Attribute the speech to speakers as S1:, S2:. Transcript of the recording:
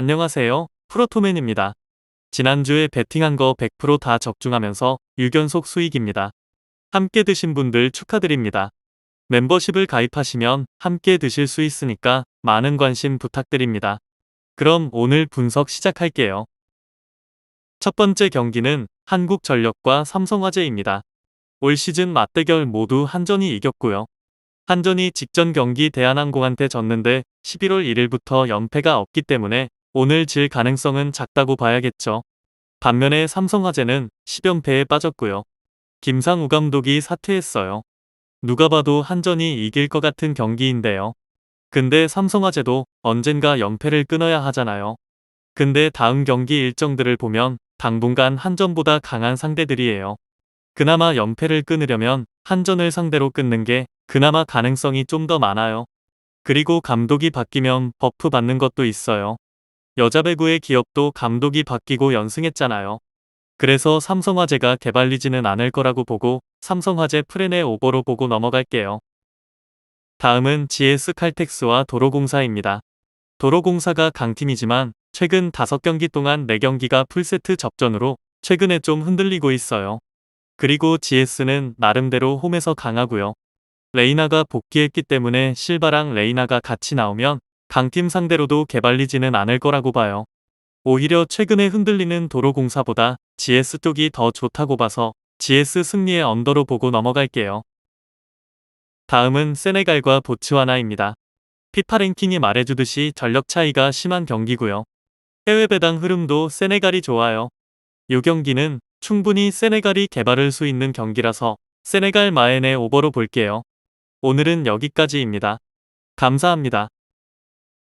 S1: 안녕하세요. 프로토맨입니다. 지난주에 베팅한 거 100%다 적중하면서 6연속 수익입니다. 함께 드신 분들 축하드립니다. 멤버십을 가입하시면 함께 드실 수 있으니까 많은 관심 부탁드립니다. 그럼 오늘 분석 시작할게요. 첫 번째 경기는 한국전력과 삼성화재입니다. 올 시즌 맞대결 모두 한전이 이겼고요. 한전이 직전 경기 대한항공한테 졌는데 11월 1일부터 연패가 없기 때문에 오늘 질 가능성은 작다고 봐야겠죠. 반면에 삼성화재는 10연패에 빠졌고요. 김상우 감독이 사퇴했어요. 누가 봐도 한전이 이길 것 같은 경기인데요. 근데 삼성화재도 언젠가 연패를 끊어야 하잖아요. 근데 다음 경기 일정들을 보면 당분간 한전보다 강한 상대들이에요. 그나마 연패를 끊으려면 한전을 상대로 끊는 게 그나마 가능성이 좀 더 많아요. 그리고 감독이 바뀌면 버프 받는 것도 있어요. 여자 배구의 기업도 감독이 바뀌고 연승했잖아요. 그래서 삼성화재가 개발리지는 않을 거라고 보고 삼성화재 프레네 오버로 보고 넘어갈게요. 다음은 GS 칼텍스와 도로공사입니다. 도로공사가 강팀이지만 최근 5경기 동안 4경기가 풀세트 접전으로 최근에 좀 흔들리고 있어요. 그리고 GS는 나름대로 홈에서 강하고요. 레이나가 복귀했기 때문에 실바랑 레이나가 같이 나오면 강팀 상대로도 개발리지는 않을 거라고 봐요. 오히려 최근에 흔들리는 도로공사보다 GS 쪽이 더 좋다고 봐서 GS 승리의 언더로 보고 넘어갈게요. 다음은 세네갈과 보츠와나입니다. 피파 랭킹이 말해주듯이 전력 차이가 심한 경기고요. 해외 배당 흐름도 세네갈이 좋아요. 이 경기는 충분히 세네갈이 개발을 수 있는 경기라서 세네갈 마엔의 오버로 볼게요. 오늘은 여기까지입니다. 감사합니다.